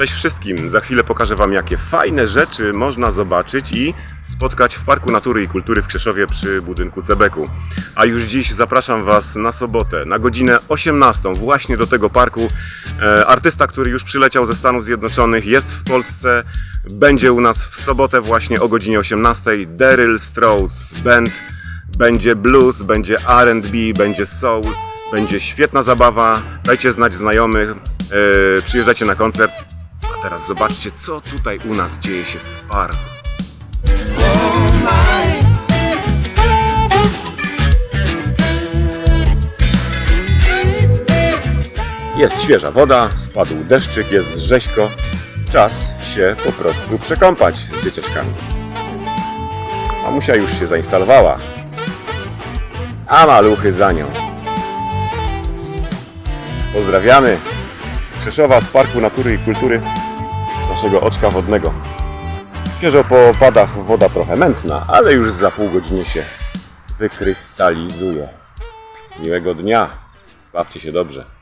Cześć wszystkim! Za chwilę pokażę Wam, jakie fajne rzeczy można zobaczyć i spotkać w Parku Natury i Kultury w Krzeszowie przy budynku Cebeku. A już dziś zapraszam Was na sobotę, na godzinę 18, właśnie do tego parku. E, artysta, który już przyleciał ze Stanów Zjednoczonych, jest w Polsce, będzie u nas w sobotę właśnie o godzinie 18. Daryl Strauss Band, będzie blues, będzie R&B, będzie soul, będzie świetna zabawa. Dajcie znać znajomych, e, przyjeżdżajcie na koncert. Teraz zobaczcie, co tutaj u nas dzieje się w parku. Jest świeża woda, spadł deszczyk, jest rzeźko. Czas się po prostu przekąpać z dzieciaczkami. Mamusia już się zainstalowała, a maluchy za nią. Pozdrawiamy z Krzeszowa, z Parku Natury i Kultury, naszego oczka wodnego. Świeżo po opadach woda trochę mętna, ale już za pół godziny się wykrystalizuje. Miłego dnia, bawcie się dobrze.